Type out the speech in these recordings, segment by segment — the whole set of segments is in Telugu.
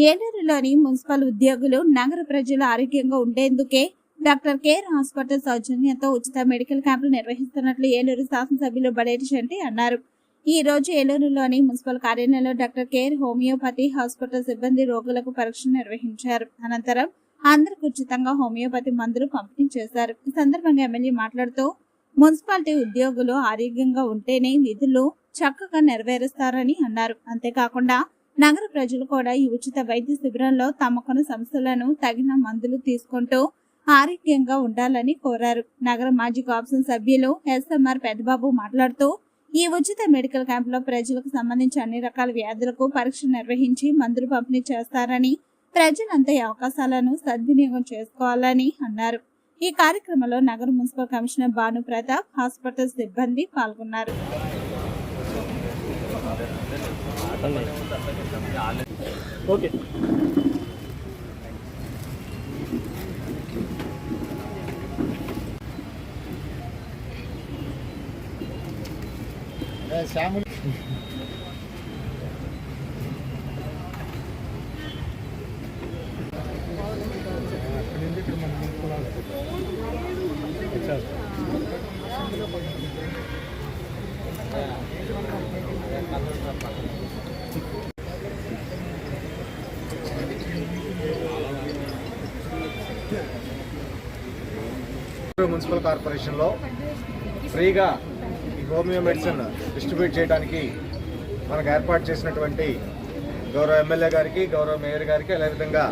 ఏలూరులోని మున్సిపల్ ఉద్యోగులు నగర ప్రజలు ఆరోగ్యంగా ఉండేందుకే డాక్టర్ కేర్ హాస్పిటల్ సౌజన్యంతో ఉచిత మెడికల్ క్యాంపులు నిర్వహిస్తున్నట్లు ఏలూరు శాసనసభ్యులు బడేటి శెట్టి అన్నారు. ఈ రోజు ఏలూరులోని మున్సిపల్ కార్యాలయంలో డాక్టర్ కేర్ హోమియోపతి హాస్పిటల్ సిబ్బంది రోగులకు పరీక్షలు నిర్వహించారు. అనంతరం అందరికి ఉచితంగా హోమియోపతి మందులు పంపిణీ చేశారు. ఈ సందర్భంగా ఎమ్మెల్యే మాట్లాడుతూ మున్సిపాలిటీ ఉద్యోగులు ఆరోగ్యంగా ఉంటేనే విధులు చక్కగా నెరవేరుస్తారని అన్నారు. అంతేకాకుండా నగర ప్రజలు కూడా ఈ ఉచిత వైద్య శిబిరంలో తమకున్న సమస్యలను తగిన మందులు తీసుకుంటూ ఆరోగ్యంగా ఉండాలని కోరారు. నగర మాజీ కాప్షన్ సభ్యులు ఎస్ఎంఆర్ పెద్దబాబు మాట్లాడుతూ ఈ ఉచిత మెడికల్ క్యాంపులో ప్రజలకు సంబంధించి అన్ని రకాల వ్యాధులకు పరీక్ష నిర్వహించి మందులు పంపిణీ చేస్తారని ప్రజలంతా ఈ అవకాశాలను సద్వినియోగం చేసుకోవాలని అన్నారు. ఈ కార్యక్రమంలో నగర municipal commissioner Bhanu Pratap hospital సిబ్బంది పాల్గొన్నారు. ఓకే. శ్యాములు మున్సిపల్ కార్పొరేషన్లో ఫ్రీగా ఈ హోమియో మెడిసిన్ డిస్ట్రిబ్యూట్ చేయడానికి మనకు ఏర్పాటు చేసినటువంటి గౌరవ ఎమ్మెల్యే గారికి గౌరవ మేయర్ గారికి అదేవిధంగా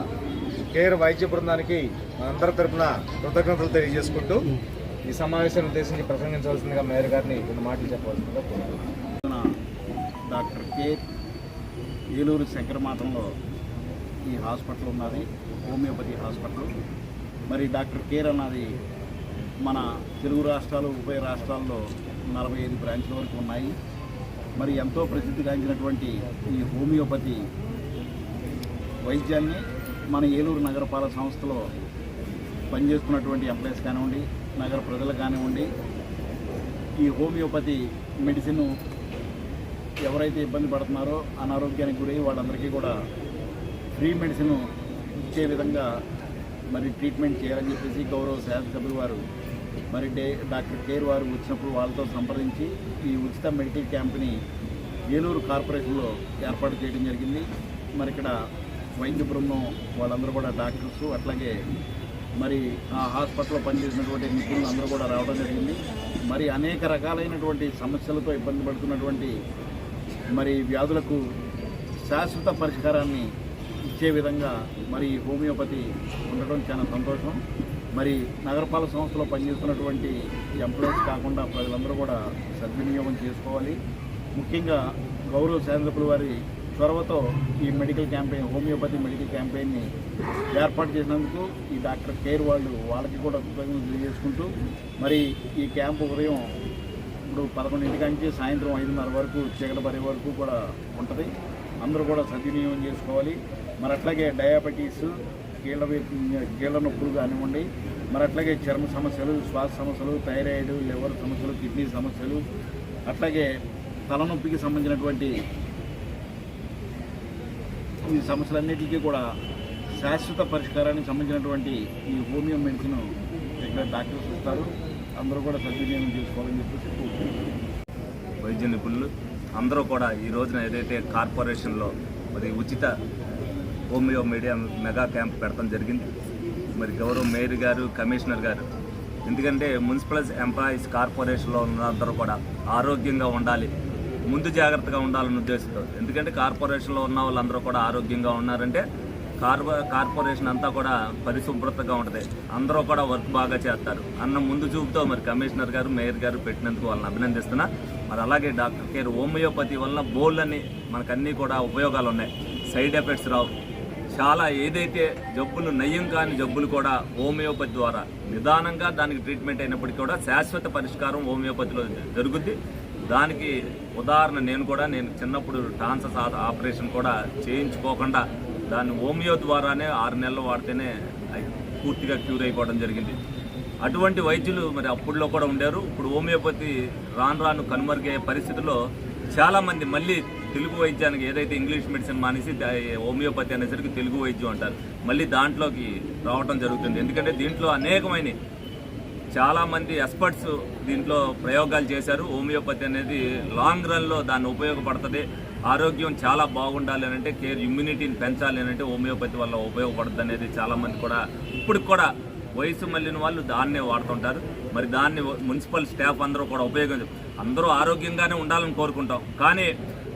కేర్ వైద్య బృందానికి అందరి తరపున కృతజ్ఞతలు తెలియజేసుకుంటూ ఈ సమావేశాన్ని ఉద్దేశించి ప్రసంగించవలసిందిగా మేయర్ గారిని కొన్ని మాటలు చెప్పవలసిందిగా కోరుతున్నాను. డాక్టర్ కే. ఏలూరు శంకరమాతంలో ఈ హాస్పిటల్ ఉన్నది హోమియోపతి హాస్పిటల్. మరి డాక్టర్ కేర్ అన్నది మన తెలుగు రాష్ట్రాలు ఉభయ రాష్ట్రాల్లో నలభై ఐదు బ్రాంచ్ల వరకు ఉన్నాయి. మరి ఎంతో ప్రసిద్ధిగాంచినటువంటి ఈ హోమియోపతి వైద్యాన్ని మన ఏలూరు నగరపాలక సంస్థలో పనిచేస్తున్నటువంటి ఎంప్లాయీస్ కానివ్వండి నగర ప్రజలు కానివ్వండి ఈ హోమియోపతి మెడిసిన్ ఎవరైతే ఇబ్బంది పడుతున్నారో అనారోగ్యానికి గురై వాళ్ళందరికీ కూడా ఫ్రీ మెడిసిన్ ఇచ్చే విధంగా మరి ట్రీట్మెంట్ చేయాలని చెప్పేసి గౌరవ శాసనసభ్యులు వారు మరి డే డాక్టర్ కేర్ వారు వచ్చినప్పుడు వాళ్ళతో సంప్రదించి ఈ ఉచిత మెడికల్ క్యాంప్ని ఏలూరు కార్పొరేషన్లో ఏర్పాటు చేయడం జరిగింది. మరి ఇక్కడ వైద్య బృందం వాళ్ళందరూ కూడా డాక్టర్స్ అట్లాగే మరి ఆ హాస్పిటల్లో పనిచేసినటువంటి నిపుణులు అందరూ కూడా రావడం జరిగింది. మరి అనేక రకాలైనటువంటి సమస్యలతో ఇబ్బంది పడుతున్నటువంటి మరి వ్యాధులకు శాశ్వత పరిష్కారాన్ని ఇచ్చే విధంగా మరి హోమియోపతి ఉండడం చాలా సంతోషం. మరి నగరపాలక సంస్థలో పనిచేస్తున్నటువంటి ఎంప్లాయీస్ కాకుండా ప్రజలందరూ కూడా సద్వినియోగం చేసుకోవాలి. ముఖ్యంగా గౌరవ శాసనసభ్యుల వారి చొరవతో ఈ మెడికల్ క్యాంపెయిన్ హోమియోపతి మెడికల్ క్యాంపెయిన్ని ఏర్పాటు చేసినందుకు ఈ డాక్టర్ కేర్ వాళ్ళు వాళ్ళకి కూడా కృతజ్ఞతలు తెలియజేసుకుంటూ మరి ఈ క్యాంపు ఉదయం ఇప్పుడు పదకొండింటి నుంచి సాయంత్రం ఐదున్నర వరకు చీకటి పడే వరకు కూడా ఉంటుంది. అందరూ కూడా సద్వినియోగం చేసుకోవాలి. మరి అట్లాగే డయాబెటీస్ కీళ్ళ కీళ్ళ నొప్పులు కానివ్వండి మరి అట్లాగే చర్మ సమస్యలు శ్వాస సమస్యలు థైరాయిడ్ లివర్ సమస్యలు కిడ్నీ సమస్యలు అట్లాగే తలనొప్పికి సంబంధించినటువంటి ఈ సమస్యలన్నిటికీ కూడా శాశ్వత పరిష్కారానికి సంబంధించినటువంటి ఈ హోమియో మెడిసిన్ ఇక్కడ డాక్టర్స్ ఇస్తారు. అందరూ కూడా సద్వినియోగం చేసుకోవాలని చెప్పేసి వైద్య నిపుణులు అందరూ కూడా ఈ రోజున ఏదైతే కార్పొరేషన్లో మరి ఉచిత హోమియో మీడియా మెగా క్యాంప్ పెడతాం జరిగింది. మరి గౌరవ మేయర్ గారు కమిషనర్ గారు ఎందుకంటే మున్సిపల్ ఎంప్లాయీస్ కార్పొరేషన్లో ఉన్నందరూ కూడా ఆరోగ్యంగా ఉండాలి. ముందు జాగ్రత్తగా ఉండాలన్న ఉద్దేశంతో. ఎందుకంటే కార్పొరేషన్లో ఉన్న వాళ్ళందరూ కూడా ఆరోగ్యంగా ఉన్నారంటే కార్పొ కార్పొరేషన్ అంతా కూడా పరిశుభ్రతగా ఉంటుంది. అందరూ కూడా వర్క్ బాగా చేస్తారు. అన్న ముందు చూపుతో మరి కమిషనర్ గారు మేయర్ గారు పెట్టినందుకు వాళ్ళని అభినందిస్తున్నా. మరి అలాగే డాక్టర్ కేర్ హోమియోపతి వలన బోల్డ్ అని మనకన్నీ కూడా ఉపయోగాలు ఉన్నాయి సైడ్ ఎఫెక్ట్స్ రావు. చాలా ఏదైతే జబ్బులు నయ్యం కాని జబ్బులు కూడా హోమియోపతి ద్వారా నిదానంగా దానికి ట్రీట్మెంట్ అయినప్పటికీ కూడా శాశ్వత పరిష్కారం హోమియోపతిలో జరుగుద్ది. దానికి ఉదాహరణ నేను కూడా నేను చిన్నప్పుడు టాన్సస్ ఆపరేషన్ కూడా చేయించుకోకుండా దాన్ని హోమియో ద్వారానే ఆరు నెలలు వాడితేనే పూర్తిగా క్యూర్ అయిపోవడం జరిగింది. అటువంటి వైద్యులు మరి అప్పుడులో కూడా ఉండారు. ఇప్పుడు హోమియోపతి రాను రాను కనుమరుగయ్యే పరిస్థితుల్లో చాలామంది మళ్ళీ తెలుగు వైద్యానికి ఏదైతే ఇంగ్లీష్ మెడిసిన్ మానేసి హోమియోపతి అనేసరికి తెలుగు వైద్యం అంటారు. మళ్ళీ దాంట్లోకి రావడం జరుగుతుంది. ఎందుకంటే దీంట్లో అనేకమైన చాలామంది ఎక్స్పర్ట్స్ దీంట్లో ప్రయోగాలు చేశారు. హోమియోపతి అనేది లాంగ్ రన్లో దాన్ని ఉపయోగపడుతుంది. ఆరోగ్యం చాలా బాగుండాలి అని అంటే కేర్ ఇమ్యూనిటీని పెంచాలి అని అంటే హోమియోపతి వల్ల ఉపయోగపడుతుంది అనేది చాలామంది కూడా ఇప్పుడు కూడా వయసు మళ్ళిన వాళ్ళు దాన్నే వాడుతుంటారు. మరి దాన్ని మున్సిపల్ స్టాఫ్ అందరూ కూడా ఉపయోగించ అందరూ ఆరోగ్యంగానే ఉండాలని కోరుకుంటాం. కానీ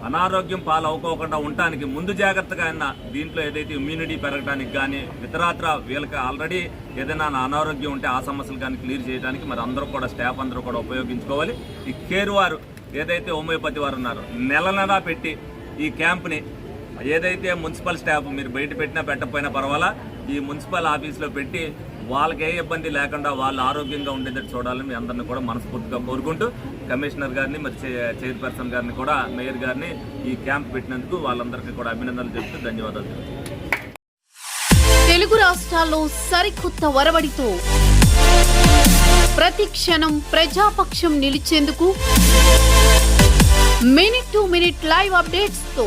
అనారోగ్యం పాలవుకోకుండా ఉండటానికి ముందు జాగ్రత్తగా అయినా దీంట్లో ఏదైతే ఇమ్యూనిటీ పెరగడానికి కానీ ఇతరాత్ర వీళ్ళకి ఆల్రెడీ ఏదైనా అనారోగ్యం ఉంటే ఆ సమస్యలు కానీ క్లియర్ చేయడానికి మరి అందరూ కూడా స్టాఫ్ అందరూ కూడా ఉపయోగించుకోవాలి. ఈ కేర్ వారు ఏదైతే హోమియోపతి వారు ఉన్నారో నెల నెలా పెట్టి ఈ క్యాంప్ని ఏదైతే మున్సిపల్ స్టాఫ్ మీరు బయట పెట్టినా పెట్టకపోయినా పర్వాలా ఈ మున్సిపల్ ఆఫీస్లో పెట్టి వాళ్ళకి ఏ ఇబ్బంది లేకుండా వాళ్ళు ఆరోగ్యంగా ఉండేటట్టు చూడాలని మీ అందరిని కూడా మనస్ఫూర్తిగా కోరుకుంటూ కమిషనర్ గారిని మరి చే- చైర్పర్సన్ గారిని కూడా మేయర్ గారిని ఈ క్యాంప్ పెట్టినందుకు వాళ్ళందరికీ కూడా అభినందనలు చెప్తూ ధన్యవాదాలు తెలుగు రాష్ట్రాల్లో సరికొత్త వరవడితో ప్రతి క్షణం ప్రజాపక్షం నిలిచేందుకు మినిట్ టు మినిట్ లైవ్ అప్డేట్స్తో